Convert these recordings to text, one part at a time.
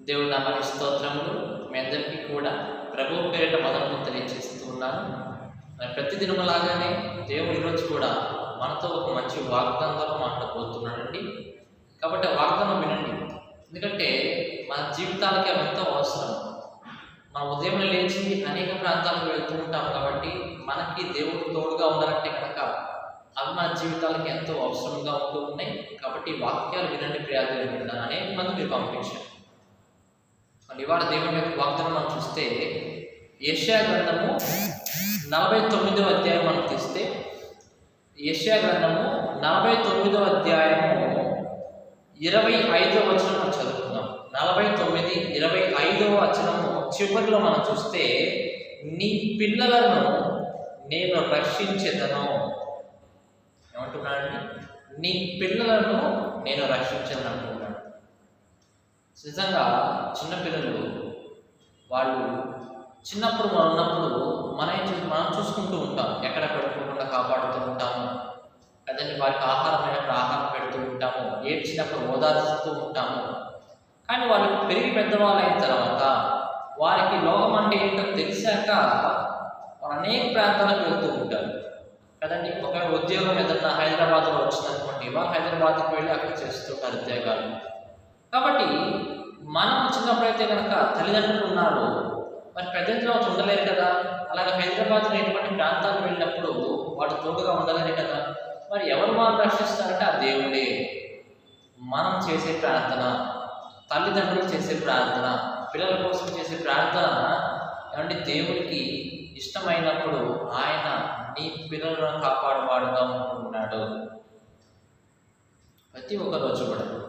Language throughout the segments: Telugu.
దేవుడు నామని స్తోత్రములు. మీ అందరికీ కూడా ప్రభు పేరిట మొదలు తెలియజేస్తూ ఉన్నాను. మరి ప్రతి దినములాగానే దేవుడు ఈరోజు కూడా మనతో ఒక మంచి వాగ్దానంలో మాట్లాడబోతున్నాడండి. కాబట్టి వాగ్దానం వినండి. ఎందుకంటే మన జీవితాలకి అవి ఎంతో అవసరం. మనం ఉదయం లేచి అనేక ప్రాంతాలకు వెళ్తూ ఉంటాం కాబట్టి మనకి దేవుడు తోడుగా ఉండాలంటే కనుక అవి మన జీవితాలకి ఎంతో అవసరంగా ఉంటూ ఉన్నాయి. కాబట్టి వాక్యాలు వినండి ప్రయాదాలు వింటాను అనేక మంది మీరు పంపించారు. ఇవాళ దేవుని యొక్క వాగ్దానం మనం చూస్తే యశా గ్రంథము నలభై తొమ్మిదవ అధ్యాయం మనం తీస్తే యశా గ్రంథము నలభై తొమ్మిదవ అధ్యాయము ఇరవై ఐదవ వచనం మనం చదువుకుందాం. నలభై తొమ్మిది ఇరవై ఐదవ వచనము చివరిలో మనం చూస్తే నీ పిల్లలను నేను రక్షించేదను. ఏమంటున్నాడండి? నీ పిల్లలను నేను రక్షించను నిజంగా చిన్నపిల్లలు వాళ్ళు చిన్నప్పుడు మనం ఉన్నప్పుడు మనం మనం చూసుకుంటూ ఉంటాం. ఎక్కడ పెట్టుకోకుండా కాపాడుతూ ఉంటాము. కదండి వారికి ఆహారం అయినప్పుడు ఆహారం పెడుతూ ఉంటాము. ఏడ్చినప్పుడు ఓదార్చుతూ ఉంటాము. కానీ వాళ్ళు పెరిగి పెద్దవాళ్ళు అయిన తర్వాత వారికి లోకం అంటే ఏంటో తెలిసాక వాళ్ళు అనేక ప్రాంతాలకు వెళ్తూ ఉంటారు. కదండి ఒక ఉద్యోగం ఏదన్నా హైదరాబాద్లో వచ్చిందనుకోండి వాళ్ళు హైదరాబాద్కి వెళ్ళి అక్కడ చేస్తుంటారు ఉద్యోగాలు. కాబట్టి మనం చిన్నప్పుడైతే కనుక తల్లిదండ్రులు ఉన్నారు మరి పెద్ద ఉండలేరు కదా. అలాగే హైదరాబాద్ అనేటువంటి ప్రాంతాలకు వెళ్ళినప్పుడు వాడు తోడుగా ఉండలేరు కదా. మరి ఎవరు మనం రక్షిస్తారంటే ఆ దేవుడే. మనం చేసే ప్రార్థన తల్లిదండ్రులు చేసే ప్రార్థన పిల్లల కోసం చేసే ప్రార్థన ఏమంటే దేవుడికి ఇష్టమైనప్పుడు ఆయన నీ పిల్లలను కాపాడువాడుగా ఉంటున్నాడు. ప్రతి ఒక్క రోజు కూడా.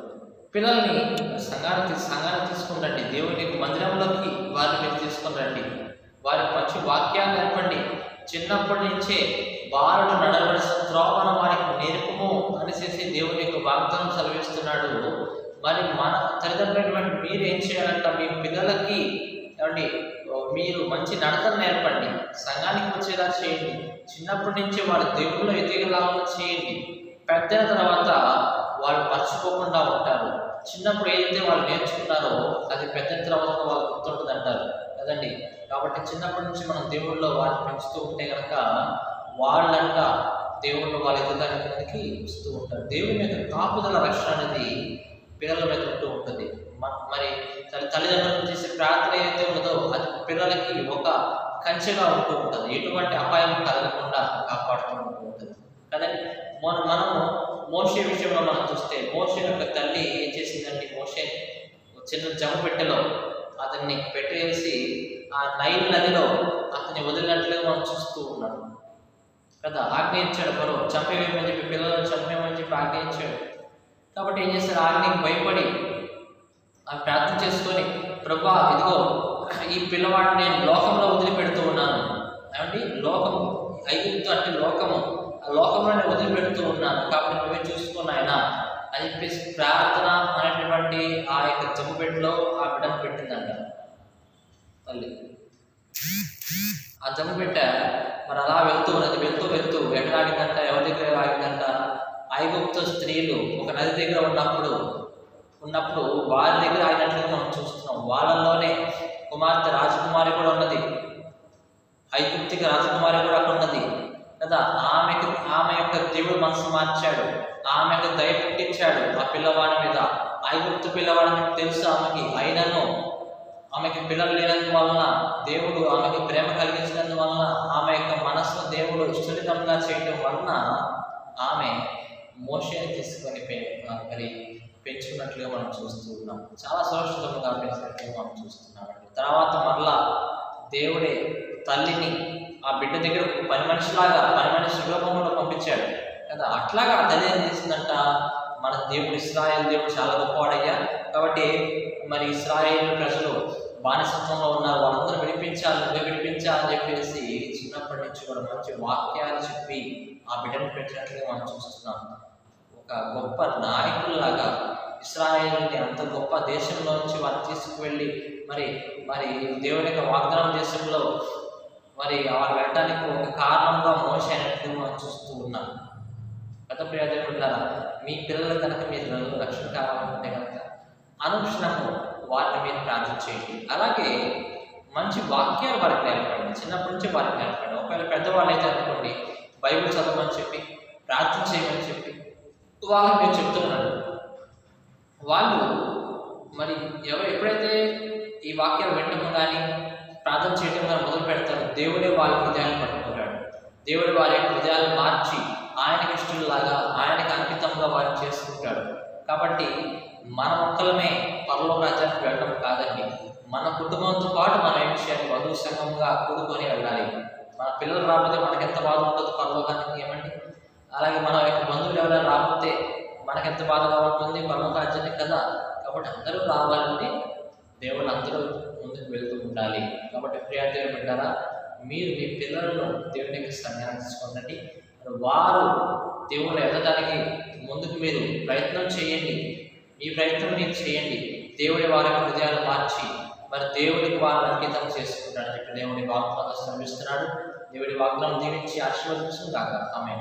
పిల్లల్ని సంఘాన్ని తీ- సంఘాన్ని తీసుకుని రండి దేవుని యొక్క మందిరంలోకి వారిని మీరు తీసుకుని రండి వారికి మంచి వాక్యాలు నేర్పండి. చిన్నప్పటి నుంచే బాలుడు నడవలసిన త్రోవన వారికి నేర్పము చేసి దేవుని యొక్క వాగ్దానం చదివిస్తున్నాడు మరి మన తల్లిదండ్రులైనటువంటి మీరు ఏం చేయాలంట? మీ పిల్లలకి ఏమండి మీరు మంచి నడతను నేర్పండి. సంఘానికి వచ్చేలా చేయండి. చిన్నప్పటి నుంచి వారు దేవుళ్ళు ఎదిగేలాగా చేయండి. పెద్ద తర్వాత వాళ్ళు మర్చిపోకుండా ఉంటారు. చిన్నప్పుడు ఏదైతే వాళ్ళు నేర్చుకున్నారో అది పెద్ద తర్వాత వాళ్ళు గుర్తుంటుంది అంటారు కదండి? కాబట్టి చిన్నప్పటి నుంచి మనం దేవుళ్ళలో వాళ్ళు పెంచుతూ ఉంటే కనుక వాళ్ళంట దేవుళ్ళు వాళ్ళ ఎదుగుదానికి ఇస్తూ ఉంటారు. దేవుని మీద కాపుదల రక్షణ అనేది పిల్లల మీద ఉంటూ ఉంటుంది. మరి తల్లి తల్లిదండ్రులు చేసే ప్రార్థన ఏదైతే ఉన్నదో అది పిల్లలకి ఒక కంచెగా ఉంటూ ఉంటుంది. ఎటువంటి అపాయం కలగకుండా కాపాడుతూ ఉంటుంది. కదండి? మనం మనము మోషే విషయంలో మనం చూస్తే మోషే యొక్క తల్లి ఏం చేసిందండి మోషే చిన్న జమ పెట్టెలో అతన్ని పెట్టేసి ఆ నైల్ నదిలో అతన్ని వదిలినట్లుగా మనం చూస్తూ ఉన్నాం. కదా ఆజ్ఞ ఇచ్చాడు చంపేమని చెప్పి పిల్లలను చంపేమని చెప్పి ఆగ్నేయించాడు. కాబట్టి ఏం చేస్తారు ఆజ్ఞకి భయపడి ఆ ప్రార్థన చేసుకొని ప్రభా ఇదిగో ఈ పిల్లవాడిని నేను లోకంలో వదిలిపెడుతూ ఉన్నాను. ఏమండి? లోకం ఐగుప్తు అంటే లోకము. లోకంలో నేను వదిలిపెడుతూ ఉన్నాను. కాబట్టి నువ్వే చూసుకున్న అని చెప్పేసి ప్రార్థన అనేటువంటి ఆ యొక్క జమ్ము ఆ బిడ్డను పెట్టిందంట. తల్లి. ఆ జుమ్ముపెట్ట మరి అలా వెళ్తూ ఉన్నది వెళ్తూ వెళ్తూ ఎక్కడ ఆగిందంట ఎవరి దగ్గర ఆగిందంట? ఐగుప్త స్త్రీలు ఒక నది దగ్గర ఉన్నప్పుడు ఉన్నప్పుడు వారి దగ్గర ఆగినట్లుగా మనం చూస్తున్నాం. వాళ్ళలోనే కుమార్తె రాజకుమారి కూడా ఉన్నది. ఐగుప్తికి రాజకుమారి కూడా అక్కడ ఉన్నది. కదా ఆమెకి ఆమె యొక్క దేవుడు మనసు మార్చాడు. ఆమెకు దయ పుట్టించాడు ఆ పిల్లవాడి మీద. ఐగుప్తు పిల్లవాడిని తెలుసు ఆమెకి. అయినను ఆమెకి పిల్లలు లేనందువలన దేవుడు ఆమెకి ప్రేమ కలిగించినందువలన ఆమె యొక్క మనస్సును దేవుడు సున్నితంగా చేయటం వలన ఆమె మోషని తీసుకొని మరి పెంచుకున్నట్లుగా మనం చూస్తూ ఉన్నాం. చాలా సురక్షితంగా పెంచినట్లుగా మనం చూస్తున్నామండి. తర్వాత మరలా దేవుడే తల్లిని ఆ బిడ్డ దగ్గర పని మనిషిలాగా పని మనిషి రూపంలో పంపించాడు. కదా అట్లాగా అతనే ఏం చేసిందంట మన దేవుడు ఇస్రాయల్ దేవుడు చాలా గొప్పవాడయ్యా. కాబట్టి మరి ఇస్రాయేల్ ప్రజలు బానిసత్వంలో ఉన్నారు వాళ్ళందరూ విడిపించాలి నువ్వే విడిపించాలని చెప్పేసి చిన్నప్పటి నుంచి కూడా మంచి వాక్యాలు చెప్పి ఆ బిడ్డను పెట్టినట్లుగా మనం చూస్తున్నాం. ఒక గొప్ప నాయకుల్లాగా ఇస్రాయేల్ని అంత గొప్ప దేశంలో నుంచి వారిని తీసుకువెళ్ళి మరి మరి దేవుని యొక్క వాగ్దానం దేశంలో మరి వాళ్ళు వెళ్ళడానికి ఒక కారణంగా మోస అయినట్లుగా మనం చూస్తూ ఉన్నాం. గత ప్రియదేవులారా మీ పిల్లలు కనుక మీరు రక్షణ కావాలనుకుంటే కనుక అనుక్షణము వారిని మీరు ప్రార్థన చేయండి. అలాగే మంచి వాక్యాలు వారికి నేర్పండి. చిన్నప్పటి నుంచి వారికి నేర్పండి. ఒకవేళ పెద్దవాళ్ళు అయితే అనుకోండి బైబిల్ చదవమని చెప్పి ప్రార్థన చేయమని చెప్పి వాళ్ళకి నేను చెప్తున్నాను. వాళ్ళు మరి ఎవరు ఎప్పుడైతే ఈ వాక్యాలు వినడం కానీ ప్రార్థన చేయడం కానీ మొదలు పెడతారు. దేవుడే వాళ్ళ హృదయాన్ని పట్టుకుంటాడు దేవుడు వారి హృదయాలు మార్చి ఆయనకి ఇష్టంలాగా ఆయనకి అంకితంగా వారు చేసుకుంటాడు కాబట్టి మన ఒక్కలమే పరలో రాజ్యానికి వెళ్ళడం కాదండి. మన కుటుంబంతో పాటు మనం ఏం చేయాలి? బంధువు సంఘంగా కూడుకొని వెళ్ళాలి. మన పిల్లలు రాకపోతే మనకి ఎంత బాధ ఉంటుంది పరలోకానికి ఏమండి? అలాగే మన యొక్క బంధువులు ఎవరైనా రాకపోతే మనకెంత బాధగా ఉంటుంది? పరలోక రాజ్యానికి కదా. కాబట్టి అందరూ రావాలంటే దేవుని అందరూ ముందుకు వెళ్తూ ఉండాలి. కాబట్టి ప్రియా పెట్టారా మీరు మీ పిల్లలను దేవునికి సన్యానం తీసుకోండి వారు దేవుని ఎదగడానికి ముందుకు మీరు ప్రయత్నం చేయండి. మీ ప్రయత్నం మీరు చేయండి. దేవుడి వారి హృదయాలు మార్చి మరి దేవుడికి వారిని అంకితం చేసుకుంటాడు చెప్పి దేవుడి వాగ్దానం శ్రమిస్తున్నాడు. దేవుడి వాగ్దానం దీవించి ఆశీర్వదించుగాక ఆమె